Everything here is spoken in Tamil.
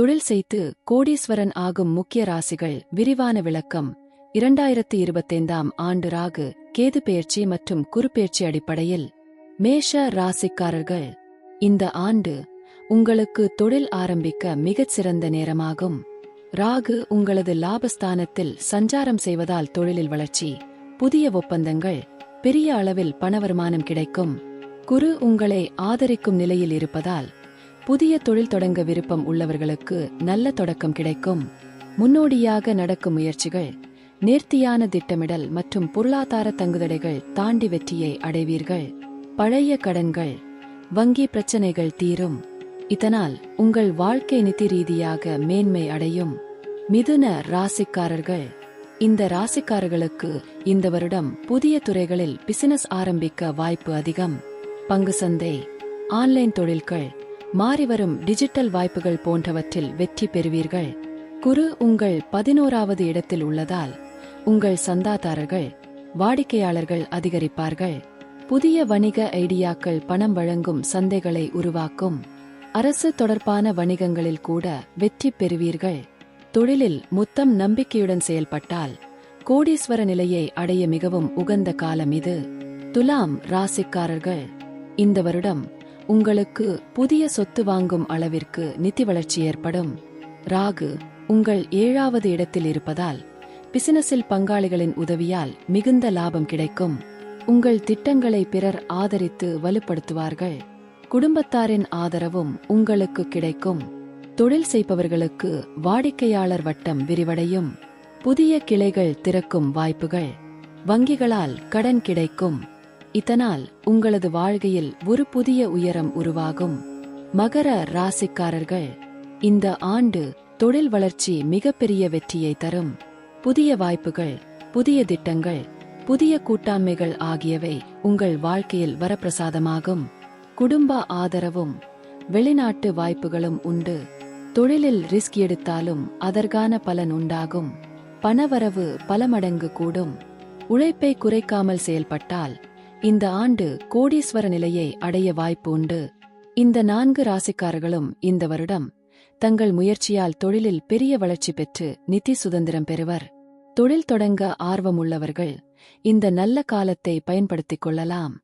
தொழில் செய்து கோடீஸ்வரன் ஆகும் முக்கிய ராசிகள் விரிவான விளக்கம். இரண்டாயிரத்து இருபத்தைந்தாம் ஆண்டு ராகு கேது பெயர்ச்சி மற்றும் குறுப்பெயர்ச்சி அடிப்படையில் மேஷ ராசிக்காரர்கள். இந்த ஆண்டு உங்களுக்கு தொழில் ஆரம்பிக்க மிகச் சிறந்த நேரமாகும். ராகு உங்களது லாபஸ்தானத்தில் சஞ்சாரம் செய்வதால் தொழிலில் வளர்ச்சி புதிய ஒப்பந்தங்கள் பெரிய அளவில் பணவருமானம் கிடைக்கும். குரு உங்களை ஆதரிக்கும் நிலையில் இருப்பதால் புதிய தொழில் தொடங்க விருப்பம் உள்ளவர்களுக்கு நல்ல தொடக்கம் கிடைக்கும். முன்னோடியாக நடக்கும் முயற்சிகள் நேர்த்தியான திட்டமிடல் மற்றும் பொருளாதார தங்குதடைகள் தாண்டி வெற்றியை அடைவீர்கள். பழைய கடன்கள் வங்கி பிரச்சனைகள் தீரும். இதனால் உங்கள் வாழ்க்கை நிதி ரீதியாக மேன்மை அடையும். மிதுன ராசிக்காரர்கள். இந்த ராசிக்காரர்களுக்கு இந்த வருடம் புதிய துறைகளில் பிசினஸ் ஆரம்பிக்க வாய்ப்பு அதிகம். பங்கு சந்தை ஆன்லைன் தொழில்கள் மாறிவரும் டிஜிட்டல் வாய்ப்புகள் போன்றவற்றில் வெற்றி பெறுவீர்கள். குரு உங்கள் பதினோராவது இடத்தில் உள்ளதால் உங்கள் சந்தாதாரர்கள் வாடிக்கையாளர்கள் அதிகரிப்பார்கள். புதிய வணிக ஐடியாக்கள் பணம் வழங்கும் சந்தைகளை உருவாக்கும். அரசு தொடர்பான வணிகங்களில் கூட வெற்றி பெறுவீர்கள். தொழிலில் மொத்தம் நம்பிக்கையுடன் செயல்பட்டால் கோடீஸ்வர நிலையை அடைய மிகவும் உகந்த காலம் இது. துலாம் ராசிக்காரர்கள் இந்த வருடம் உங்களுக்கு புதிய சொத்து வாங்கும் அளவிற்கு நிதி வளர்ச்சி ஏற்படும். ராகு உங்கள் ஏழாவது இடத்தில் இருப்பதால் பிசினஸில் பங்காளிகளின் உதவியால் மிகுந்த லாபம் கிடைக்கும். உங்கள் திட்டங்களை பிறர் ஆதரித்து வலுப்படுத்துவார்கள். குடும்பத்தாரின் ஆதரவும் உங்களுக்கு கிடைக்கும். தொழில் செய்பவர்களுக்கு வாடிக்கையாளர் வட்டம் விரிவடையும். புதிய கிளைகள் திறக்கும் வாய்ப்புகள். வங்கிகளால் கடன் கிடைக்கும். இதனால் உங்களது வாழ்க்கையில் ஒரு புதிய உயரம் உருவாகும். மகர ராசிக்காரர்கள் இந்த ஆண்டு தொழில் வளர்ச்சி மிகப்பெரிய வெற்றியை தரும். புதிய வாய்ப்புகள் புதிய திட்டங்கள் புதிய கூட்டாண்மைகள் ஆகியவை உங்கள் வாழ்க்கையில் வரப்பிரசாதமாகும். குடும்ப ஆதரவும் வெளிநாட்டு வாய்ப்புகளும் உண்டு. தொழிலில் ரிஸ்க் எடுத்தாலும் அதற்கான பலன் உண்டாகும். பணவரவு பல மடங்கு கூடும். உழைப்பை குறைக்காமல் செயல்பட்டால் இந்த ஆண்டு கோடீஸ்வர நிலையை அடைய வாய்ப்பு உண்டு. இந்த நான்கு ராசிக்காரர்களும் இந்த வருடம் தங்கள் முயற்சியால் தொழிலில் பெரிய வளர்ச்சி பெற்று நிதி சுதந்திரம் பெறுவர். தொழில் தொடங்க ஆர்வமுள்ளவர்கள் இந்த நல்ல காலத்தை பயன்படுத்திக் கொள்ளலாம்.